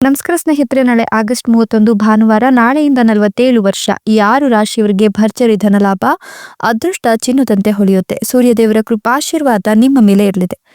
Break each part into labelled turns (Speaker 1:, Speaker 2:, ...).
Speaker 1: ನಮಸ್ಕಾರ ಸ್ನೇಹಿತರೆ, ನಾಳೆ ಆಗಸ್ಟ್ ಮೂವತ್ತೊಂದು ಭಾನುವಾರ, ನಾಳೆಯಿಂದ ನಲವತ್ತೇಳು ವರ್ಷ. ಈ ಆರು ರಾಶಿಯವರಿಗೆ ಭರ್ಜರಿ ಧನಲಾಭ, ಅದೃಷ್ಟ ಚಿನ್ನದಂತೆ ಹೊಳೆಯುತ್ತೆ. ಸೂರ್ಯದೇವರ ಕೃಪಾಶೀರ್ವಾದ ನಿಮ್ಮ ಮೇಲೆ ಇರಲಿದೆ.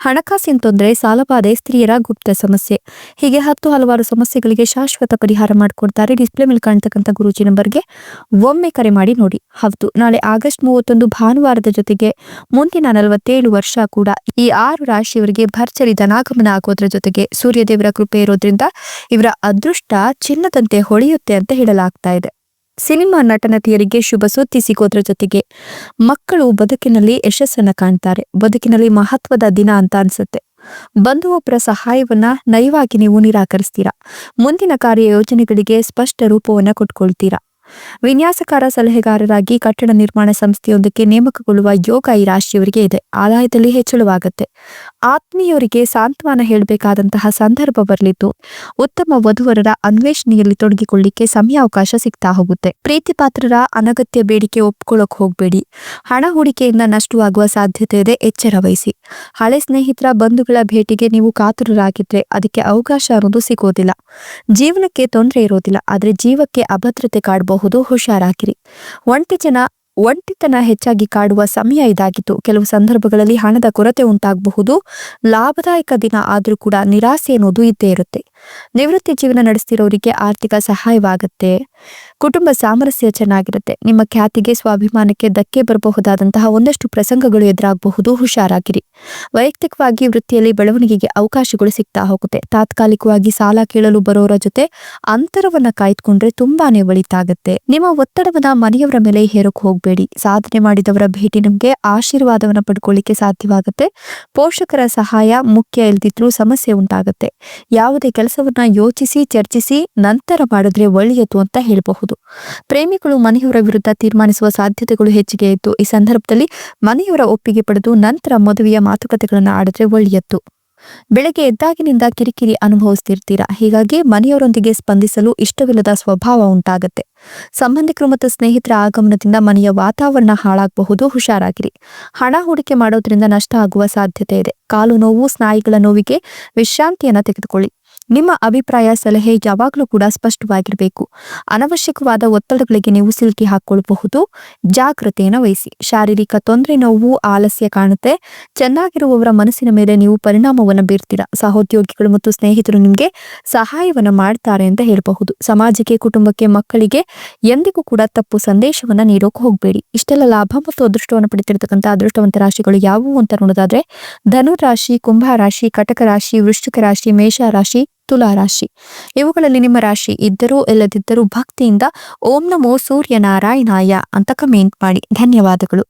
Speaker 1: ಹಣಕಾಸಿನ ತೊಂದರೆ ಸಾಲಬಾಧೆ ಸ್ತ್ರೀಯರ ಗುಪ್ತ ಸಮಸ್ಯೆ. ಹೀಗೆ ಹತ್ತು ಹಲವಾರು ಸಮಸ್ಯೆಗಳಿಗೆ ಶಾಶ್ವತ ಪರಿಹಾರ ಮಾಡಿಕೊಡ್ತಾರೆ. ಡಿಸ್ಪ್ಲೇ ಮೇಲೆ ಕಾಣ್ತಕ್ಕಂಥ ಗುರುಜಿ ನಂಬರ್ಗೆ ಒಮ್ಮೆ ಕರೆ ಮಾಡಿ ನೋಡಿ. ಹೌದು, ನಾಳೆ ಆಗಸ್ಟ್ ಮೂವತ್ತೊಂದು ಭಾನುವಾರದ ಜೊತೆಗೆ ಮುಂದಿನ ನಲವತ್ತೇಳು ವರ್ಷ ಕೂಡ ಈ ಆರು ರಾಶಿಯವರಿಗೆ ಭರ್ಜರಿ ಧನಾಗಮನ ಆಗೋದ್ರ ಜೊತೆಗೆ ಸೂರ್ಯದೇವರ ಕೃಪೆ ಇರೋದ್ರಿಂದ ಇವರ ಅದೃಷ್ಟ ಚಿನ್ನದಂತೆ ಹೊಳೆಯುತ್ತೆ ಅಂತ ಹೇಳಲಾಗ್ತಾ ಇದೆ. ಸಿನಿಮಾ ನಟನಟಿಯರಿಗೆ ಶುಭ ಸುದ್ದಿ ಸಿಗೋದ್ರ ಜೊತೆಗೆ ಮಕ್ಕಳು ಬದುಕಿನಲ್ಲಿ ಯಶಸ್ಸನ್ನ ಕಾಣ್ತಾರೆ. ಬದುಕಿನಲ್ಲಿ ಮಹತ್ವದ ದಿನ ಅಂತ ಅನ್ಸುತ್ತೆ. ಬಂಧು ಒಬ್ಬರ ಸಹಾಯವನ್ನ ನಯವಾಗಿ ನೀವು ನಿರಾಕರಿಸ್ತೀರಾ? ಮುಂದಿನ ಕಾರ್ಯ ಯೋಜನೆಗಳಿಗೆ ಸ್ಪಷ್ಟ ರೂಪವನ್ನ ಕೊಟ್ಕೊಳ್ತೀರಾ? ವಿನ್ಯಾಸಕಾರ ಸಲಹೆಗಾರರಾಗಿ ಕಟ್ಟಡ ನಿರ್ಮಾಣ ಸಂಸ್ಥೆಯೊಂದಕ್ಕೆ ನೇಮಕಗೊಳ್ಳುವ ಯೋಗ ಈ ರಾಶಿಯವರಿಗೆ ಇದೆ. ಆದಾಯದಲ್ಲಿ ಹೆಚ್ಚಳವಾಗುತ್ತೆ. ಆತ್ಮೀಯರಿಗೆ ಸಾಂತ್ವನ ಹೇಳಬೇಕಾದಂತಹ ಸಂದರ್ಭ ಬರಲಿದ್ದು, ಉತ್ತಮ ವಧುವರರ ಅನ್ವೇಷಣೆಯಲ್ಲಿ ತೊಡಗಿಕೊಳ್ಳಿಕ್ಕೆ ಸಮಯಾವಕಾಶ ಸಿಗ್ತಾ ಹೋಗುತ್ತೆ. ಪ್ರೀತಿಪಾತ್ರರ ಅನಗತ್ಯ ಬೇಡಿಕೆ ಒಪ್ಕೊಳ್ಳೋಕೆ ಹೋಗಬೇಡಿ. ಹಣ ಹೂಡಿಕೆಯಿಂದ ನಷ್ಟವಾಗುವ ಸಾಧ್ಯತೆ ಇದೆ, ಎಚ್ಚರ ವಹಿಸಿ. ಹಳೆ ಸ್ನೇಹಿತರ ಬಂಧುಗಳ ಭೇಟಿಗೆ ನೀವು ಕಾತುರರಾಗಿದ್ರೆ ಅದಕ್ಕೆ ಅವಕಾಶ ಅನ್ನೋದು ಸಿಗೋದಿಲ್ಲ. ಜೀವನಕ್ಕೆ ತೊಂದರೆ ಇರೋದಿಲ್ಲ, ಆದರೆ ಜೀವಕ್ಕೆ ಅಭದ್ರತೆ ಕಾಡಬಹುದು, ಹುಷಾರಾಗಿರಿ. ಒಂಟಿ ಜನ ಒಂಟಿತನ ಹೆಚ್ಚಾಗಿ ಕಾಡುವ ಸಮಯ ಇದಾಗಿತ್ತು. ಕೆಲವು ಸಂದರ್ಭಗಳಲ್ಲಿ ಹಣದ ಕೊರತೆ ಉಂಟಾಗಬಹುದು. ಲಾಭದಾಯಕ ದಿನ ಆದರೂ ಕೂಡ ನಿರಾಸೆ ಅನ್ನೋದು ಇದ್ದೇ ಇರುತ್ತೆ. ನಿವೃತ್ತಿ ಜೀವನ ನಡೆಸ್ತಿರೋರಿಗೆ ಆರ್ಥಿಕ ಸಹಾಯವಾಗುತ್ತೆ. ಕುಟುಂಬ ಸಾಮರಸ್ಯ ಚೆನ್ನಾಗಿರುತ್ತೆ. ನಿಮ್ಮ ಖ್ಯಾತಿಗೆ ಸ್ವಾಭಿಮಾನಕ್ಕೆ ಧಕ್ಕೆ ಬರಬಹುದಾದಂತಹ ಒಂದಷ್ಟು ಪ್ರಸಂಗಗಳು ಎದುರಾಗಬಹುದು. ಹುಷಾರಾಗಿರಿ. ವೈಯಕ್ತಿಕವಾಗಿ ವೃತ್ತಿಯಲ್ಲಿ ಬೆಳವಣಿಗೆಗೆ ಅವಕಾಶಗಳು ಸಿಗ್ತಾ ಹೋಗುತ್ತೆ. ತಾತ್ಕಾಲಿಕವಾಗಿ ಸಾಲ ಕೇಳಲು ಬರೋರ ಜೊತೆ ಅಂತರವನ್ನ ಕಾಯ್ದುಕೊಂಡ್ರೆ ತುಂಬಾನೇ ಒಳಿತಾಗತ್ತೆ. ನಿಮ್ಮ ಒತ್ತಡವನ್ನ ಮನೆಯವರ ಮೇಲೆ ಹೇರಕ್ ಹೋಗ್ಬೇಡಿ. ಸಾಧನೆ ಮಾಡಿದವರ ಭೇಟಿ ನಿಮ್ಗೆ ಆಶೀರ್ವಾದವನ್ನ ಪಡ್ಕೊಳ್ಳಿಕ್ಕೆ ಸಾಧ್ಯವಾಗುತ್ತೆ. ಪೋಷಕರ ಸಹಾಯ ಮುಖ್ಯ ಇಲ್ದಿದ್ರೂ ಸಮಸ್ಯೆ ಉಂಟಾಗುತ್ತೆ. ಯಾವುದೇ ಕೆಲಸವನ್ನ ಯೋಚಿಸಿ, ಚರ್ಚಿಸಿ, ನಂತರ ಮಾಡಿದ್ರೆ ಒಳ್ಳೆಯದು ಅಂತ ಹೇಳಬಹುದು. ಪ್ರೇಮಿಗಳು ಮನೆಯವರ ವಿರುದ್ಧ ತೀರ್ಮಾನಿಸುವ ಸಾಧ್ಯತೆಗಳು ಹೆಚ್ಚಿಗೆ ಇತ್ತು ಈ ಸಂದರ್ಭದಲ್ಲಿ ಮನೆಯವರ ಒಪ್ಪಿಗೆ ಪಡೆದು ನಂತರ ಮದುವೆಯ ಮಾತುಕತೆಗಳನ್ನು ಆಡಿದ್ರೆ ಒಳ್ಳೆಯದ್ದು ಬೆಳಗ್ಗೆ ಎದ್ದಾಗಿನಿಂದ ಕಿರಿಕಿರಿ ಅನುಭವಿಸ್ತಿರ್ತೀರಾ? ಹೀಗಾಗಿ ಮನೆಯವರೊಂದಿಗೆ ಸ್ಪಂದಿಸಲು ಇಷ್ಟವಿಲ್ಲದ ಸ್ವಭಾವ ಉಂಟಾಗತ್ತೆ. ಸಂಬಂಧಿಕರು ಮತ್ತು ಸ್ನೇಹಿತರ ಆಗಮನದಿಂದ ಮನೆಯ ವಾತಾವರಣ ಹಾಳಾಗಬಹುದು, ಹುಷಾರಾಗಿರಿ. ಹಣ ಹೂಡಿಕೆ ಮಾಡೋದ್ರಿಂದ ನಷ್ಟ ಆಗುವ ಸಾಧ್ಯತೆ ಇದೆ. ಕಾಲು ನೋವು, ಸ್ನಾಯುಗಳ ನೋವಿಗೆ ವಿಶ್ರಾಂತಿಯನ್ನ ತೆಗೆದುಕೊಳ್ಳಿ. ನಿಮ್ಮ ಅಭಿಪ್ರಾಯ, ಸಲಹೆ ಯಾವಾಗಲೂ ಕೂಡ ಸ್ಪಷ್ಟವಾಗಿರಬೇಕು. ಅನವಶ್ಯಕವಾದ ಒತ್ತಡಗಳಿಗೆ ನೀವು ಸಿಲುಕಿ ಹಾಕೊಳ್ಳಬಹುದು ಜಾಗ್ರತೆಯನ್ನು ವಹಿಸಿ. ಶಾರೀರಿಕ ತೊಂದರೆ, ನೋವು, ಆಲಸ್ಯ ಕಾಣುತ್ತೆ. ಚೆನ್ನಾಗಿರುವವರ ಮನಸ್ಸಿನ ಮೇಲೆ ನೀವು ಪರಿಣಾಮವನ್ನು ಬೀರ್ತೀರ. ಸಹೋದ್ಯೋಗಿಗಳು ಮತ್ತು ಸ್ನೇಹಿತರು ನಿಮಗೆ ಸಹಾಯವನ್ನು ಮಾಡ್ತಾರೆ ಅಂತ ಹೇಳಬಹುದು. ಸಮಾಜಕ್ಕೆ, ಕುಟುಂಬಕ್ಕೆ, ಮಕ್ಕಳಿಗೆ ಎಂದಿಗೂ ಕೂಡ ತಪ್ಪು ಸಂದೇಶವನ್ನ ನೀಡೋಕೆ ಹೋಗಬೇಡಿ. ಇಷ್ಟೆಲ್ಲ ಲಾಭ ಮತ್ತು ಅದೃಷ್ಟವನ್ನು ಪಡಿತಿರ್ತಕ್ಕಂಥ ಅದೃಷ್ಟವಂತ ರಾಶಿಗಳು ಯಾವುವು ಅಂತ ನೋಡೋದಾದ್ರೆ ಧನು ರಾಶಿ ಕುಂಭ ರಾಶಿ, ಕಟಕ ರಾಶಿ, ವೃಶ್ಚಿಕ ರಾಶಿ, ಮೇಷ ರಾಶಿ ತುಲಾ ರಾಶಿ. ಇವುಗಳಲ್ಲಿ ನಿಮ್ಮ ರಾಶಿ ಇದ್ದರೂ ಇಲ್ಲದಿದ್ದರೂ ಭಕ್ತಿಯಿಂದ ಓಂ ನಮೋ ಸೂರ್ಯ ನಾರಾಯಣಾಯ ಅಂತ ಕಮೆಂಟ್ ಮಾಡಿ. ಧನ್ಯವಾದಗಳು.